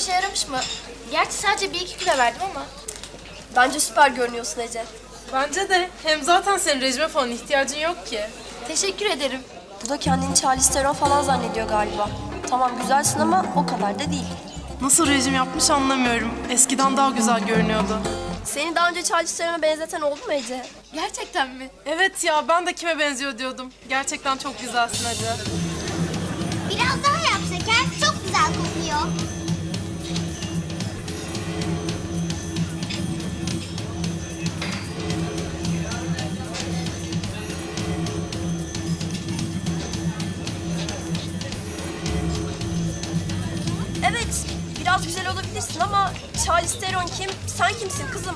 işe yaramış mı? Gerçi sadece bir iki kilo verdim ama. Bence süper görünüyorsun Ece. Bence de. Hem zaten senin rejime falan ihtiyacın yok ki. Teşekkür ederim. Bu da kendini Charlize Theron falan zannediyor galiba. Tamam güzelsin ama o kadar da değil. Nasıl rejim yapmış anlamıyorum. Eskiden daha güzel görünüyordu. Seni daha önce Charlize Theron'a benzeten oldu mu Ece? Gerçekten mi? Evet ya ben de kime benziyor diyordum. Gerçekten çok güzelsin Ece. Biraz daha yap şeker. Çok güzel kokuyor. Biraz güzel olabilirsin ama Charlize Theron kim? Sen kimsin kızım?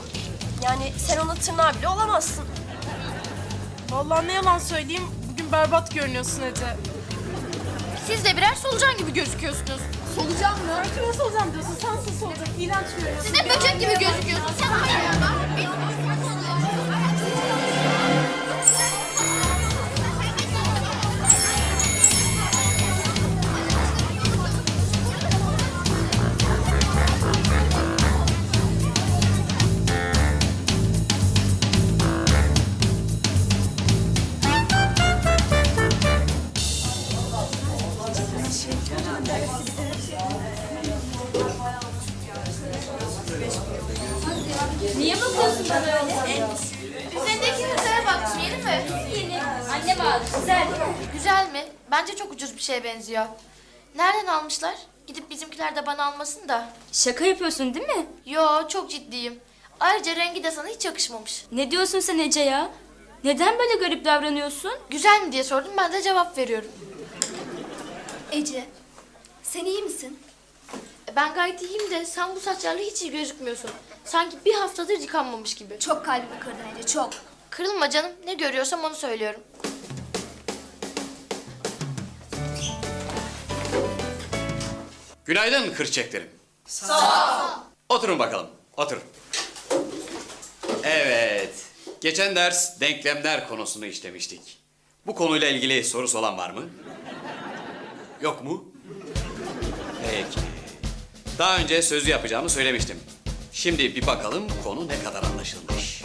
Yani sen ona tırnağı bile olamazsın. Vallahi ne yalan söyleyeyim bugün berbat görünüyorsun Ece. Siz de birer solucan gibi gözüküyorsunuz. Solucan mı? Kime solucan diyorsun? Sensin solucan. İğrenç görünüyorsun. Siz de böcek gibi gözüküyorsunuz. Niye bakıyorsun bana öyle? Üzerindeki hırkaya baktım yeni mi? Yeni. Annem aldı. Güzel değil mi? Güzel mi? Bence çok ucuz bir şeye benziyor. Nereden almışlar? Gidip bizimkiler de bana almasın da. Şaka yapıyorsun değil mi? Yo çok ciddiyim. Ayrıca rengi de sana hiç yakışmamış. Ne diyorsun sen Ece ya? Neden böyle garip davranıyorsun? Güzel mi diye sordum ben de cevap veriyorum. Ece, sen iyi misin? Ben gayet iyiyim de sen bu saçlarla hiç iyi gözükmüyorsun. Sanki bir haftadır yıkanmamış gibi. Çok kalbimi kırdın Ece, çok. Kırılma canım. Ne görüyorsam onu söylüyorum. Günaydın kırçeklerim. Sağ ol. Oturun bakalım, oturun. Evet, geçen ders denklemler konusunu işlemiştik. Bu konuyla ilgili sorusu olan var mı? Yok mu? Peki. Daha önce sözü yapacağımı söylemiştim. Şimdi bir bakalım konu ne kadar anlaşılmış.